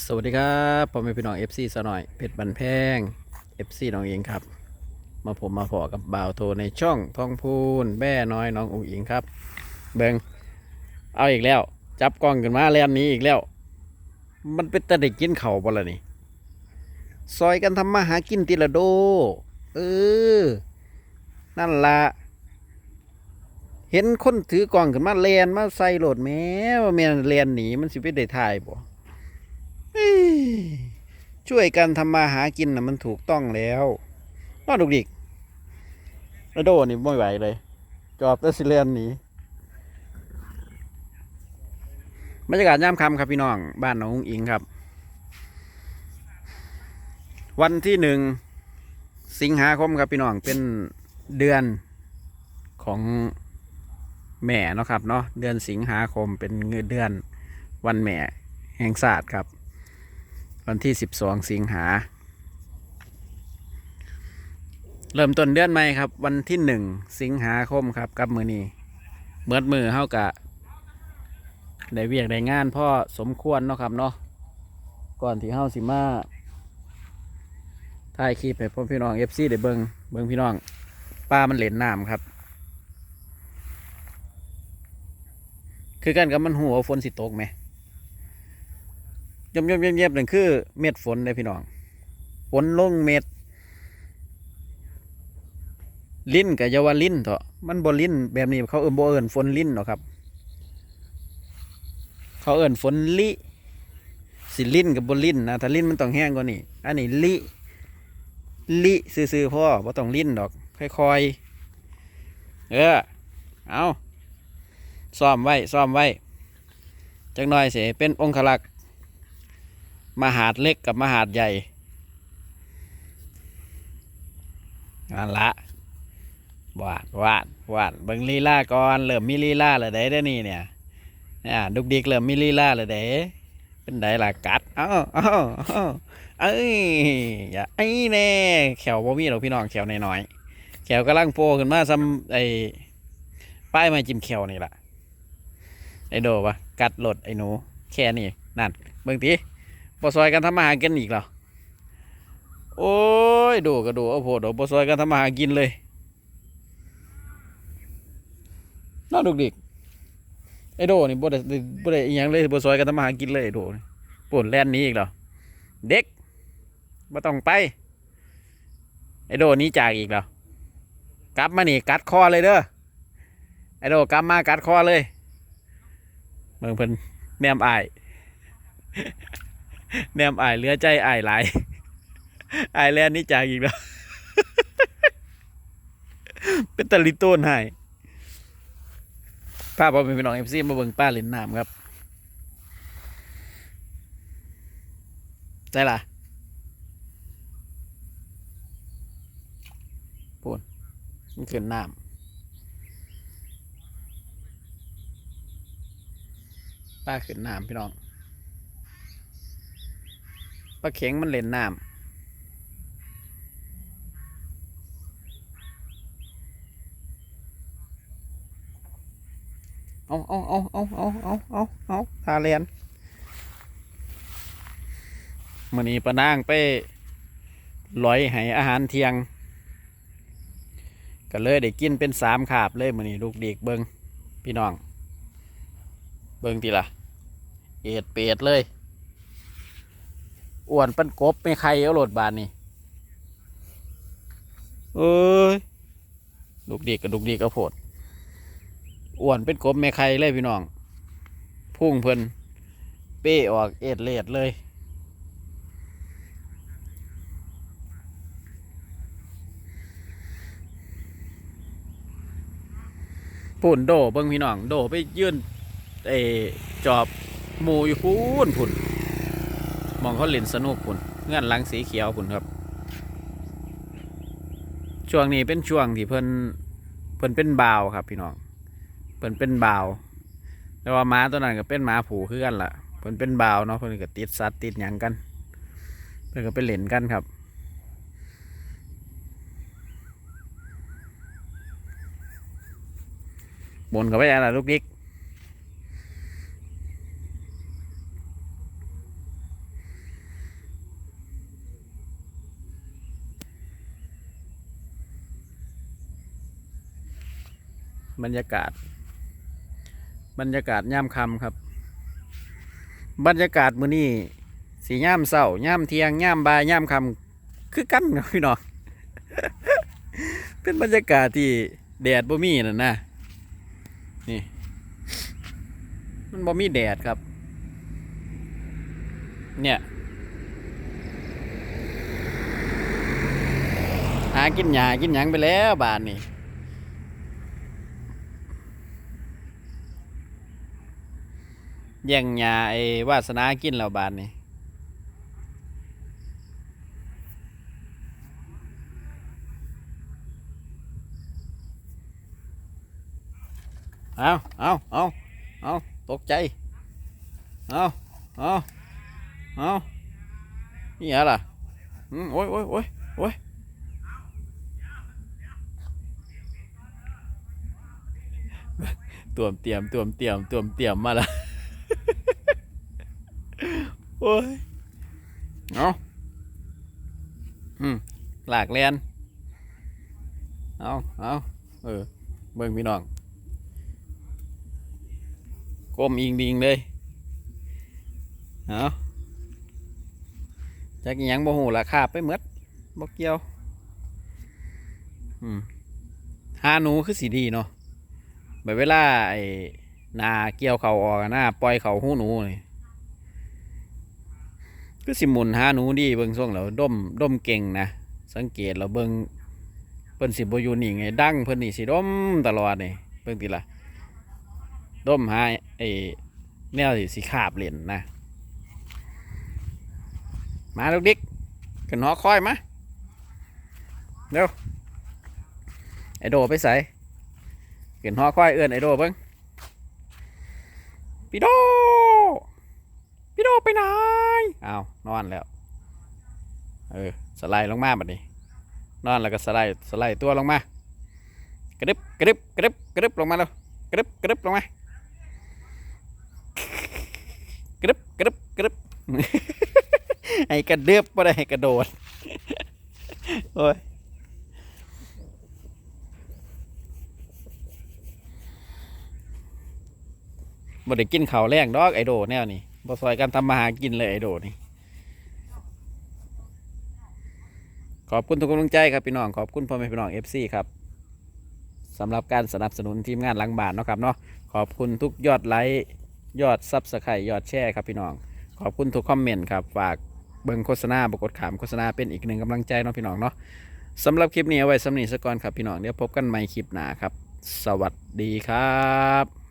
สวัสดีครับผมเป็นพี่น้อง FC สะหน่อยเพชรบันแพง FC น้องเองครับ มาผมมาพอกับบ่าวโทในช่องทองพูนแม่น้อยน้องอุ๋งอิงครับ เบิงเอาอีกแล้ว จับกล้องกันมาแล่นนี้อีกแล้ว มันเป็นต่ได้กินเข่าบ่ละนี่ซอยกันทำมาหากินติละโด เออ นั่นละเห็นคนถือกล้องขึ้นมาแลนมาใส่โหลดแม้ว่าแม่นแลนหนีมันสิไปได้ถ่ายบ่เอ้ย ช่วยกันทำมาหากินนะมันถูกต้องแล้วนอนดุกดิกแล้วโดนี่ไม่ไหวเลย จอบแตะสิเลนหนีบรรยากาศย่ำคำครับพี่น้อง บ้านหนองอุ้งอิงครับ วันที่หนึ่งสิงหาคมครับพี่น้องเป็นเดือนของแม่เนาะครับเนาะเดือนสิงหาคมเป็นเงินเดือนวันแม่แห่งศาสตร์ครับ วันที่ 12 สิงหา เริ่มต้นเดือนใหม่ครับ วันที่ 1 สิงหาคมครับ กับมือนี้เมื่อมือเฮากะได้เวียกได้งานพ่อสมควรเนาะครับเนาะก่อนที่เฮาสิมาถ่ายคลิปให้พ่อพี่น้องเอฟซีได้เบิงเบิงพี่น้องป้ามันเหลนน้ำครับ คือกันกับมันหัวฝนสิตกไหม ย่อมย่อมเย็บๆนั่นคือ เม็ดฝนเลยพี่น้อง ฝนลงเม็ด ลิ้นกับยาวาลิ้นเถอะมันบลิ้นแบบนี้เขาเอิ้นบ่เอิ้นฝนลิ้นหรอครับ เขาเอิ้นฝนลิสิลิ้นกับบลิ้นนะถ้าลิ้นมันต้องแห้งกว่านี้อันนี้ลิลิซื่อๆพ่อบ่ต้องลิ้นดอก ค่อยๆ เออ เอาซ่อมไว้ซ่อมไว้จักหน่อยเสียเป็นองคลักษ มหาดเล็กกับมหาดใหญ่นั่นละวาดวาดวาดเบิ่งลีลาก่อนเริ่มมีลีลาเลยได้เด้นี่เนี่ยอ่าดุกดิกเริ่มมีลีลาเลยเด้เป็นไดล่ะกัดเอ้าเอ้าเอ้าเอ้ยอย่าไอ้แน่แขวบ่มีหรอกพี่น้องแขวน้อยๆแขวกำลังโปขึ้นมาซ้ำไอ้ป้ายม้จิ้มแขวนี่ล่ะไอ้โดวะกัดหลดไอ้หนู แค่นี้นั่นเบิ่งติ บซอยกันทำมาหากินอีกเหรอโอ้ยดูก็ดูเอาโพดเอาบซอยกันทำมาหากินเลยน่าดุกดิกไอ้โดนี่บ่ได้บ่ได้อีหยังเลยบซอยกันทำมาหากินเลยไอ้โดนี่ปวดแล่นนี้อีกเหรอเด็กบ่ต้องไปไอ้โดนี้จากอีกเหรอกลับมานี่กัดคอเลยเด้อไอ้โดกลับมากัดคอเลยเมืองเพิ่นแนมอาย แนมอายเหลือใจอายหลายอายแลนนี่จากอีกแล้ว เป็นตะลิโต้นให้ป้าพอเป็นพี่น้องเอฟซีมาเบิ่งป้าเล่นน้ำครับได้ล่ะปูนมันขึ้นน้ำป้าขึ้นน้ำพี่น้อง ปลาเข็งมันเล่นน้ำเอาเอาเอาเอาเอาเอาเอาเอาทาเลียนมันนี้ปะนางไปลอยให้อาหารเทียง ก็เลยได้กินเป็นสามขาบเลยมันนี้ลูกเด็กเบิงพี่น้อง เบิงทีละเอ็ดเป็ดเลย อ้วนเป็นกบไม่ใครเอาโหลดบานนี่เอ้ยลูกเด็กกับลูกเด็กเอาโพดอ้วนเป็นกบไม่ใครเลยพี่น้อง พุ่งเพิ่นเป้ออกเอ็ดเลดเลยปุ่นโดเบิ้งพี่น้อง โดไปยื่นเออจอบหมูอยู่พูนพุ่น มองเขาเล่นสนุกคุณเงื่อนลังสีเขียวคุณครับ ช่วงนี้เป็นช่วงที่เพิ่นเพิ่นเป็นบาวครับ พี่น้องเพิ่นเป็นบาวแต่ว่าม้าตัวนั้นก็เป็นม้าผูคือกันล่ะเพิ่นเป็นบาวเนาะเพิ่นก็ติดสัตว์ติดหยังกันเพิ่นก็ไปเล่นกันครับบนกับไปอะไรลูกดิก บรรยากาศ บรรยากาศย่ามคำครับ บรรยากาศมื้อนี้สีย่ามเศร้าย่ามเทียงย่ามบายย่ามคำคือกันครับพี่น้องเป็นบรรยากาศที่แดดบ่มีนั่นนะนี่ มันบ่มีแดดครับ เนี่ยหากินหญ้ากินหยังไปแล้วบานนี่ แย่งหญ้าไอ้วาสนากินแล้วบานนี่เอาเอาเอาเอาตกใจ เอาเอาเอานี่อะไรล่ะอืมโอ้ยโอ้ยโอ้ยโอ้ยตวมเตรียมตวมเตรียมตวมเตรียมมาละ โอ้ยเอาอืมหลากแลนเอาเอาเออ เบิ่งพี่น้องก้มอิงดิงเลยเอาจักอิหยังบ่หูราคาไปหมดบ่เกี่ยว อืมหาหนูคือสีดีเนาะแบบเวลาไอ้นาเกี่ยวเขาออกอะหน้าปล่อยเขาหูหนู ก็สิหมุนหาหนูดีเบิ่งช่วงแล้วดมดมเก่งนะสังเกตแล้วเบิ่งเพิ่นสิบ่อยู่นี่ไงดังเพิ่นนี่สิด้มตลอดนี่เบิ่งติละด้มหาไอ้แนวสิสิคาบเล่นนะ มาลูกดิกขึ้นหอคอยมาเร็วไอโดไปใส่เห็นหอควายเอื้อนไอโดเบิ้งพี่โด พี่โดไปไหนอ้าวนอนแล้ว เออสไลด์ลงมาแบัดนี้ นอนแล้วก็สไลด์สไลด์ตัวลงมากระดึบกระดึบกระดึบกระดึบลงมาแล้วกระดึบกระดึบลงมากระดึบกระดึบกระดึบให้กระเดือบไม่ได้กระโดดโอ้ยบ่ได้กินข้าวแรงดอกไอโดแนวนี่ บ่ซอยกันทำมาหากินเลยไอโดนี่ขอบคุณทุกกำลังใจครับพี่น้องขอบคุณพ่อแม่พี่น้อง FC ครับสำหรับการสนับสนุนทีมงานหลังบานเนาะครับเนาะขอบคุณทุกยอดไลค์ยอดซับสไครต์ยอดแชร์ครับพี่น้อง ขอบคุณทุกคอมเมนต์ครับฝากเบิ่งโฆษณาบกดขามโฆษณาเป็นอีกหนึ่งกำลังใจเนาะพี่น้องเนาะสำหรับคลิปนี้เอาไว้สำนีสกก่อนครับพี่น้องเดี๋ยวพบกันใหม่คลิปหน้าครับ สวัสดีครับ